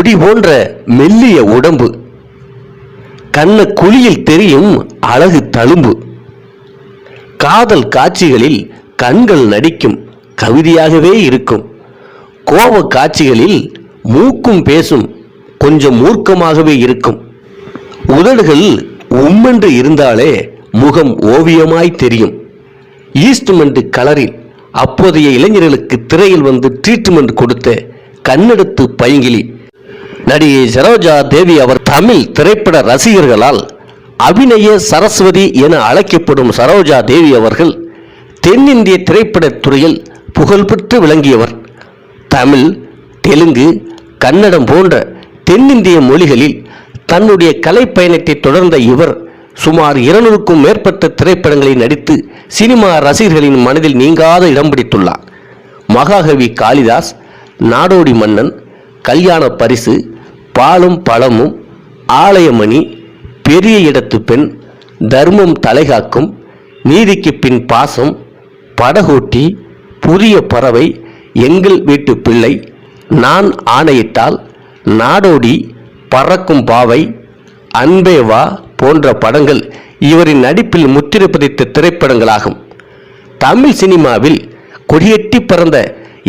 கொடி போன்ற மெல்லிய உடம்பு கண்ண குழியில் தெரியும் அழகு தழும்பு. காதல் காட்சிகளில் கண்கள் நடிக்கும் கவிதையாகவே இருக்கும். கோப காட்சிகளில் மூக்கும் பேசும் கொஞ்சம் மூர்க்கமாகவே இருக்கும். உதடுகள் உம்மென்று இருந்தாலே முகம் ஓவியமாய் தெரியும். ஈஸ்ட்மெண்ட் கலரில் அப்போதைய இளைஞர்களுக்கு திரையில் வந்து ட்ரீட்மெண்ட் கொடுத்த கண்ணெடுத்து பைங்கிலி நடிகை சரோஜா தேவி அவர் தமிழ் திரைப்பட ரசிகர்களால் அபிநய சரஸ்வதி என அழைக்கப்படும் சரோஜா தேவி அவர்கள் தென்னிந்திய திரைப்படத் துறையில் புகழ்பெற்று விளங்கியவர். தமிழ் தெலுங்கு கன்னடம் போன்ற தென்னிந்திய மொழிகளில் தன்னுடைய கலைப்பயணத்தை தொடர்ந்த இவர் சுமார் இருநூறுக்கும் மேற்பட்ட திரைப்படங்களில் நடித்து சினிமா ரசிகர்களின் மனதில் நீங்காத இடம் பிடித்துள்ளார். மகாகவி காளிதாஸ் நாடோடி மன்னன் கல்யாண பரிசு பாலும் பழமும் ஆலயமணி பெரிய இடத்து பெண் தர்மம் தலைகாக்கும் நீதிக்கு பின் பாசம் படகோட்டி புதிய பறவை எங்கள் வீட்டு பிள்ளை நான் ஆணையிட்டால் நாடோடி பறக்கும் பாவை அன்பே வா போன்ற படங்கள் இவரின் நடிப்பில் முத்திரை பதித்த திரைப்படங்களாகும். தமிழ் சினிமாவில் கொடியெட்டி பறந்த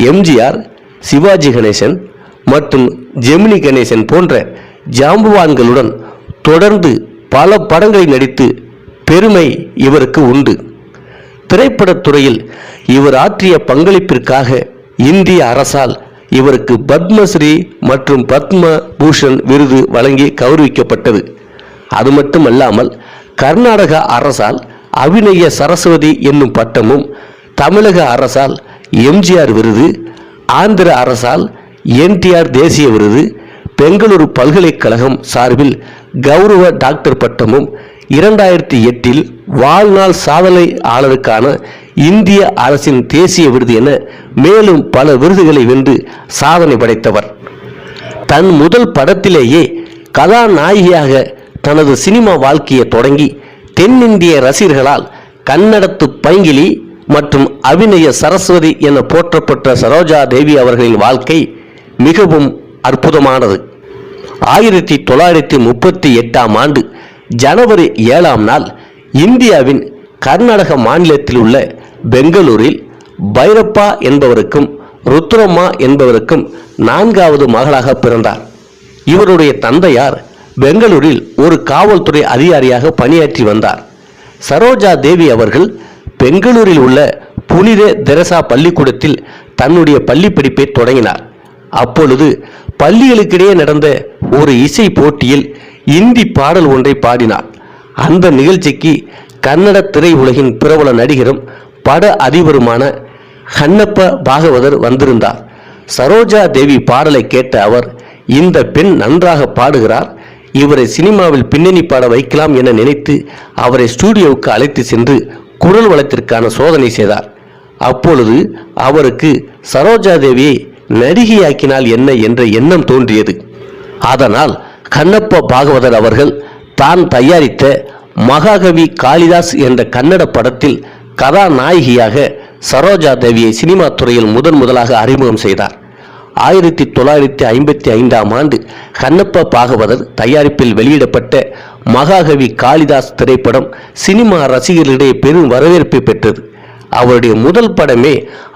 எம்ஜிஆர் சிவாஜி கணேசன் மற்றும் ஜெமினி கணேசன் போன்ற ஜாம்புவான்களுடன் தொடர்ந்து பல படங்களில் நடித்து பெருமை இவருக்கு உண்டு. திரைப்படத் துறையில் இவர் ஆற்றிய பங்களிப்பிற்காக இந்திய அரசால் இவருக்கு பத்மஸ்ரீ மற்றும் பத்ம பூஷன் விருது வழங்கி கௌரவிக்கப்பட்டது. அது மட்டுமல்லாமல் கர்நாடக அரசால் அபிநய சரஸ்வதி என்னும் பட்டமும் தமிழக அரசால் எம்ஜிஆர் விருது ஆந்திர அரசால் என்டிஆர் தேசிய விருது பெங்களூரு பல்கலைக்கழகம் சார்பில் கௌரவ டாக்டர் பட்டமும் இரண்டாயிரத்தி எட்டில் வாழ்நாள் சாதனையாளருக்கான இந்திய அரசின் தேசிய விருது என மேலும் பல விருதுகளை வென்று சாதனை படைத்தவர். தன் முதல் படத்திலேயே கதாநாயகியாக தனது சினிமா வாழ்க்கையை தொடங்கி தென்னிந்திய ரசிகர்களால் கன்னடத்து பைங்கிலி மற்றும் அபிநய சரஸ்வதி என போற்றப்பட்ட சரோஜா தேவி அவர்களின் வாழ்க்கை மிகவும் அற்புதமானது. ஆயிரத்தி தொள்ளாயிரத்தி முப்பத்தி எட்டாம் ஆண்டு ஜனவரி ஏழாம் நாள் இந்தியாவின் கர்நாடக மாநிலத்தில் உள்ள பெங்களூரில் பைரப்பா என்பவருக்கும் ருத்ரம்மா என்பவருக்கும் நான்காவது மகளாக பிறந்தார். இவருடைய தந்தையார் பெங்களூரில் ஒரு காவல்துறை அதிகாரியாக பணியாற்றி வந்தார். சரோஜா தேவி அவர்கள் பெங்களூரில் உள்ள புனித தெரசா பள்ளிக்கூடத்தில் தன்னுடைய பள்ளி படிப்பை தொடங்கினார். அப்பொழுது பள்ளிகளுக்கிடையே நடந்த ஒரு இசை போட்டியில் இந்தி பாடல் ஒன்றை பாடினார். அந்த நிகழ்ச்சிக்கு கன்னட திரையுலகின் பிரபல நடிகரும் பட அதிபருமான ஹன்னப்ப பாகவதர் வந்திருந்தார். சரோஜா தேவி பாடலை கேட்ட அவர் இந்த பெண் நன்றாக பாடுகிறார் இவரை சினிமாவில் பின்னணி பாட வைக்கலாம் என நினைத்து அவரை ஸ்டூடியோவுக்கு அழைத்து சென்று குரல் வளத்திற்கான சோதனை செய்தார். அப்பொழுது அவருக்கு சரோஜா தேவியை நடிகையாக்கினால் என்ன என்ற எண்ணம் தோன்றியது. அதனால் கண்ணப்ப பாகவதர் அவர்கள் தான் தயாரித்த மகாகவி காளிதாஸ் என்ற கன்னட படத்தில் கதாநாயகியாக சரோஜா தேவியை சினிமா துறையில் முதன் முதலாக அறிமுகம் செய்தார். ஆயிரத்தி தொள்ளாயிரத்தி ஐம்பத்தி ஐந்தாம் ஆண்டு கண்ணப்ப பாகவதர் தயாரிப்பில் வெளியிடப்பட்ட மகாகவி காளிதாஸ் திரைப்படம் சினிமா ரசிகர்களிடையே பெரும் வரவேற்பை பெற்றது. அவருடைய முதல் படமே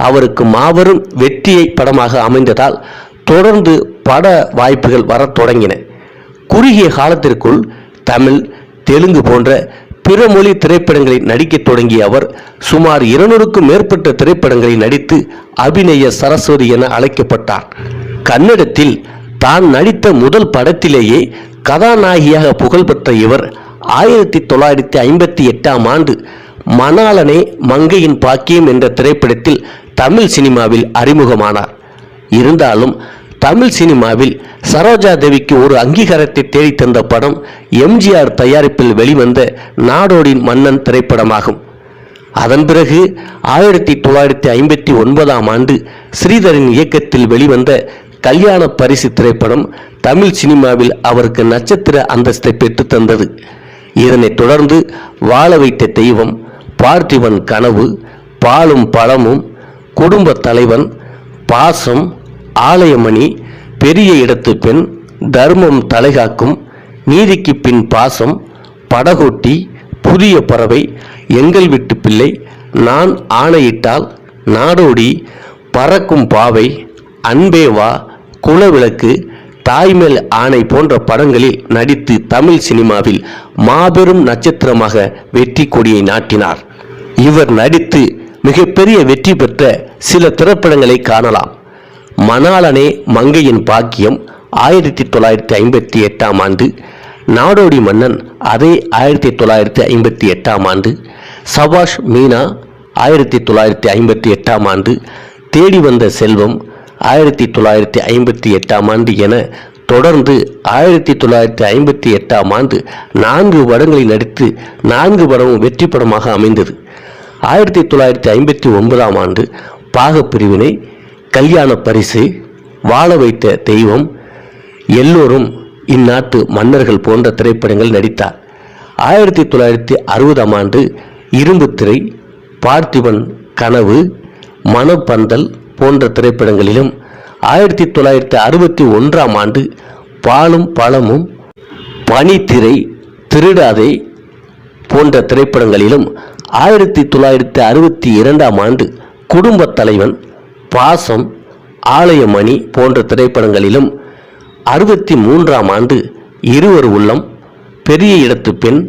அவருக்கு மாபெரும் வெற்றியை படமாக அமைந்ததால் தொடர்ந்து பட வாய்ப்புகள் வரத் தொடங்கின. குறுகிய காலத்திற்குள் தமிழ் தெலுங்கு போன்ற பிற மொழி திரைப்படங்களில் நடிக்கத் தொடங்கிய அவர் சுமார் இருநூறுக்கும் மேற்பட்ட திரைப்படங்களில் நடித்து அபிநய சரஸ்வதி என அழைக்கப்பட்டார். கன்னடத்தில் தான் நடித்த முதல் படத்திலேயே கதாநாயகியாக புகழ்பெற்ற இவர் ஆயிரத்தி தொள்ளாயிரத்தி ஐம்பத்தி எட்டாம் ஆண்டு மணாலனே மங்கையின் பாக்கியம் என்ற திரைப்படத்தில் தமிழ் சினிமாவில் அறிமுகமானார். இருந்தாலும் தமிழ் சினிமாவில் சரோஜா தேவிக்கு ஒரு அங்கீகாரத்தை தேடித் தந்த படம் எம்ஜிஆர் தயாரிப்பில் வெளிவந்த நாடோடின் மன்னன் திரைப்படமாகும். அதன் பிறகு ஆயிரத்தி தொள்ளாயிரத்தி ஐம்பத்தி ஒன்பதாம் ஆண்டு ஸ்ரீதரின் இயக்கத்தில் வெளிவந்த கல்யாண பரிசு திரைப்படம் தமிழ் சினிமாவில் அவருக்கு நட்சத்திர அந்தஸ்தை பெற்றுத் தந்தது. இதனைத் தொடர்ந்து வாழ வைத்த தெய்வம் பார்த்திபன் கனவு பாலும் பழமும் குடும்ப தலைவன் பாசம் ஆலயமணி பெரிய இடத்து பெண் தர்மம் தலைகாக்கும் நீதிக்கு பின் பாசம் படகோட்டி புதிய பறவை எங்கள் வீட்டு பிள்ளை நான் ஆணையிட்டால் நாடோடி பறக்கும் பாவை அன்பே வா குலவிளக்கு தாய்மேல் ஆணை போன்ற படங்களில் நடித்து தமிழ் சினிமாவில் மாபெரும் நட்சத்திரமாக வெற்றி கொடியை நாட்டினார். இவர் நடித்து மிகப்பெரிய வெற்றி பெற்ற சில திரைப்படங்களை காணலாம். மணாளனே மங்கையின் பாக்கியம் ஆயிரத்தி தொள்ளாயிரத்தி ஐம்பத்தி எட்டாம் ஆண்டு. நாடோடி மன்னன் அதே ஆயிரத்தி தொள்ளாயிரத்தி ஐம்பத்தி எட்டாம் ஆண்டு. சபாஷ் மீனா ஆயிரத்தி தொள்ளாயிரத்தி ஐம்பத்தி எட்டாம் ஆண்டு. தேடி வந்த செல்வம் ஆயிரத்தி தொள்ளாயிரத்தி ஐம்பத்தி எட்டாம் ஆண்டு என தொடர்ந்து ஆயிரத்தி தொள்ளாயிரத்தி ஐம்பத்தி எட்டாம் ஆண்டு நான்கு படங்களில் நடித்து நான்கு படமும் வெற்றி படமாக அமைந்தது. ஆயிரத்தி தொள்ளாயிரத்தி ஐம்பத்தி ஒன்பதாம் ஆண்டு பாகப்பிரிவினை கல்யாண பரிசு வாழ வைத்த தெய்வம் எல்லோரும் இந்நாட்டு மன்னர்கள் போன்ற திரைப்படங்கள் நடித்தார். ஆயிரத்தி தொள்ளாயிரத்தி அறுபதாம் ஆண்டு இரும்பு திரை பார்த்திபன் கனவு மனப்பந்தல் போன்ற திரைப்படங்களிலும் ஆயிரத்தி தொள்ளாயிரத்தி அறுபத்தி ஒன்றாம் ஆண்டு பாலும் பழமும் பனித்திரை திருடாதே போன்ற திரைப்படங்களிலும் ஆயிரத்தி தொள்ளாயிரத்தி அறுபத்தி இரண்டாம் ஆண்டு குடும்பத் தலைவன் பாசம் ஆலயமணி போன்ற திரைப்படங்களிலும் அறுபத்தி மூன்றாம் ஆண்டு இருவர் உள்ளம் பெரிய இடத்து பெண்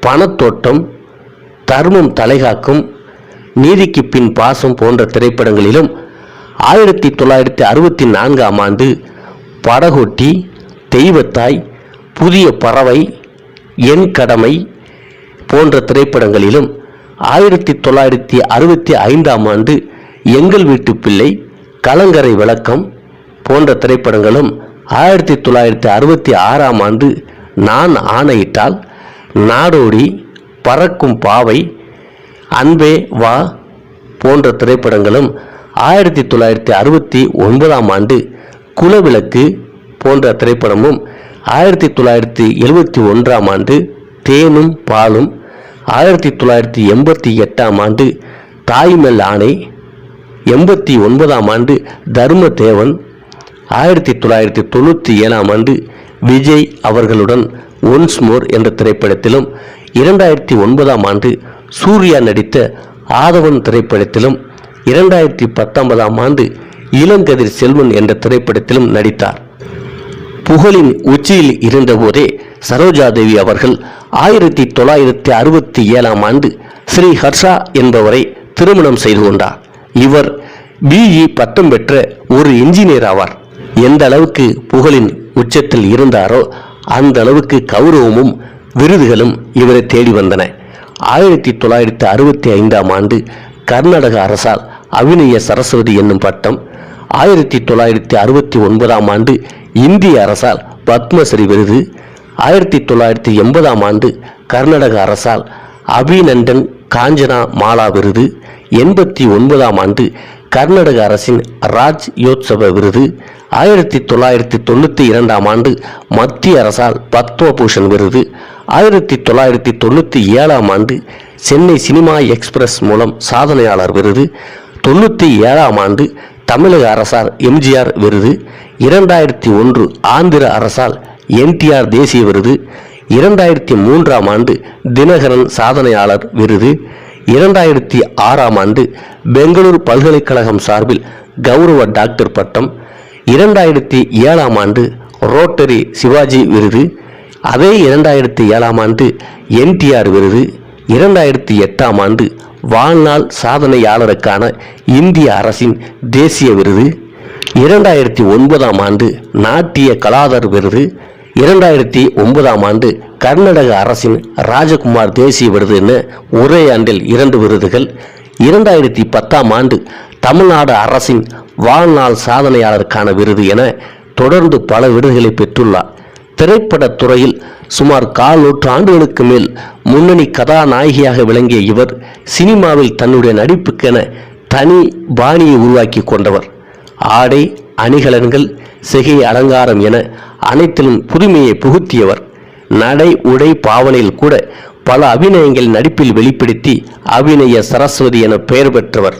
பணத்தோட்டம் தர்மம் தலைகாக்கும் நீதிக்கு பின் பாசம் போன்ற திரைப்படங்களிலும் ஆயிரத்தி தொள்ளாயிரத்தி அறுபத்தி நான்காம் ஆண்டு படகொட்டி தெய்வத்தாய் புதிய பறவை என் கடமை போன்ற திரைப்படங்களிலும் ஆயிரத்தி தொள்ளாயிரத்தி அறுபத்தி ஐந்தாம் ஆண்டு எங்கள் வீட்டு பிள்ளை கலங்கரை விளக்கம் போன்ற திரைப்படங்களும் ஆயிரத்தி தொள்ளாயிரத்தி அறுபத்தி ஆறாம் ஆண்டு நான் ஆணையிட்டால் நாடோடி பறக்கும் பாவை அன்பே வா போன்ற திரைப்படங்களும் ஆயிரத்தி தொள்ளாயிரத்தி அறுபத்தி ஒன்பதாம் ஆண்டு குலவிளக்கு போன்ற திரைப்படமும் ஆயிரத்தி தொள்ளாயிரத்தி எழுபத்தி ஒன்றாம் ஆண்டு தேனும் பாலும் ஆயிரத்தி தொள்ளாயிரத்தி எண்பத்தி எட்டாம் ஆண்டு தாய்மெல் ஆணை எண்பத்தி ஒன்பதாம் ஆண்டு தர்மதேவன் ஆயிரத்தி தொள்ளாயிரத்தி தொண்ணூற்றி ஏழாம் ஆண்டு விஜய் அவர்களுடன் ஒன்ஸ் மோர் என்ற திரைப்படத்திலும் இரண்டாயிரத்தி ஒன்பதாம் ஆண்டு சூர்யா நடித்த ஆதவன் திரைப்படத்திலும் இரண்டாயிரத்தி பத்தொன்பதாம் ஆண்டு இளங்கதிர் செல்வன் என்ற திரைப்படத்திலும் நடித்தார். புகழின் உச்சியில் இருந்தபோதே சரோஜாதேவி அவர்கள் ஆயிரத்தி தொள்ளாயிரத்தி அறுபத்தி ஏழாம் ஆண்டு ஸ்ரீ ஹர்ஷா என்பவரை திருமணம் செய்து கொண்டார். இவர் பிஇ பட்டம் பெற்ற ஒரு இன்ஜினியர் ஆவார். எந்த அளவுக்கு புகழின் உச்சத்தில் இருந்தாரோ அந்த அளவுக்கு கௌரவமும் விருதுகளும் இவரை தேடி வந்தன. ஆயிரத்தி தொள்ளாயிரத்தி அறுபத்தி ஐந்தாம் ஆண்டு கர்நாடக அரசால் அபிநய சரஸ்வதி என்னும் பட்டம் ஆயிரத்தி தொள்ளாயிரத்தி அறுபத்தி ஒன்பதாம் ஆண்டு இந்திய அரசால் பத்மஸ்ரீ விருது ஆயிரத்தி தொள்ளாயிரத்தி எண்பதாம் ஆண்டு கர்நாடக அரசால் அபிநந்தன் காஞ்சனா மாலா விருது எண்பத்தி ஒன்பதாம் ஆண்டு கர்நாடக அரசின் ராஜ் யோத்சவ விருது ஆயிரத்தி தொள்ளாயிரத்தி தொண்ணூற்றி இரண்டாம் ஆண்டு மத்திய அரசால் பத்மபூஷன் விருது ஆயிரத்தி தொள்ளாயிரத்தி தொண்ணூற்றி ஏழாம் ஆண்டு சென்னை சினிமா எக்ஸ்பிரஸ் மூலம் சாதனையாளர் விருது தொண்ணூற்றி ஏழாம் ஆண்டு தமிழக அரசால் எம்ஜிஆர் விருது இரண்டாயிரத்தி ஒன்று ஆந்திர அரசால் என்டிஆர் தேசிய விருது இரண்டாயிரத்தி மூன்றாம் ஆண்டு தினகரன் சாதனையாளர் விருது இரண்டாயிரத்தி ஆறாம் ஆண்டு பெங்களூர் பல்கலைக்கழகம் சார்பில் கௌரவ டாக்டர் பட்டம் இரண்டாயிரத்தி ஏழாம் ஆண்டு ரோட்டரி சிவாஜி விருது அதே இரண்டாயிரத்தி ஏழாம் ஆண்டு என்டிஆர் விருது இரண்டாயிரத்தி எட்டாம் ஆண்டு வாழ்நாள் சாதனையாளருக்கான இந்திய அரசின் தேசிய விருது இரண்டாயிரத்தி ஒன்பதாம் ஆண்டு நாட்டிய கலாதர் விருது இரண்டாயிரத்தி ஒன்பதாம் ஆண்டு கர்நாடக அரசின் ராஜகுமார் தேசிய விருதுன்னு ஒரே ஆண்டில் இரண்டு விருதுகள். இரண்டாயிரத்தி பத்தாம் ஆண்டு தமிழ்நாடு அரசின் வாழ்நாள் சாதனையாளருக்கான விருது என தொடர்ந்து பல விருதுகளை பெற்றுள்ளார். திரைப்படத் துறையில் சுமார் கால் நூற்றாண்டுகளுக்கு மேல் முன்னணி கதாநாயகியாக விளங்கிய இவர் சினிமாவில் தன்னுடைய நடிப்புக்கென தனி பாணியை உருவாக்கி கொண்டவர். ஆடை அணிகலன்கள் சிகை அலங்காரம் என அனைத்திலும் புதுமையை புகுத்தியவர். நடை உடை பாவனையில் கூட பல அபிநயங்கள் நடிப்பில் வெளிப்படுத்தி அபிநய சரஸ்வதி என பெயர் பெற்றவர்.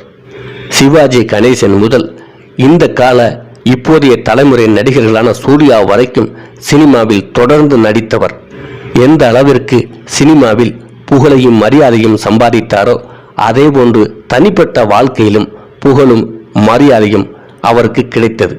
சிவாஜி கணேசன் முதல் இந்த கால இப்போதைய தலைமுறை நடிகர்களான சூர்யா வரைக்கும் சினிமாவில் தொடர்ந்து நடித்தவர். எந்த அளவிற்கு சினிமாவில் புகழையும் மரியாதையும் சம்பாதித்தாரோ அதேபோன்று தனிப்பட்ட வாழ்க்கையிலும் புகழும் மரியாதையும் அவருக்கு கிடைத்தது.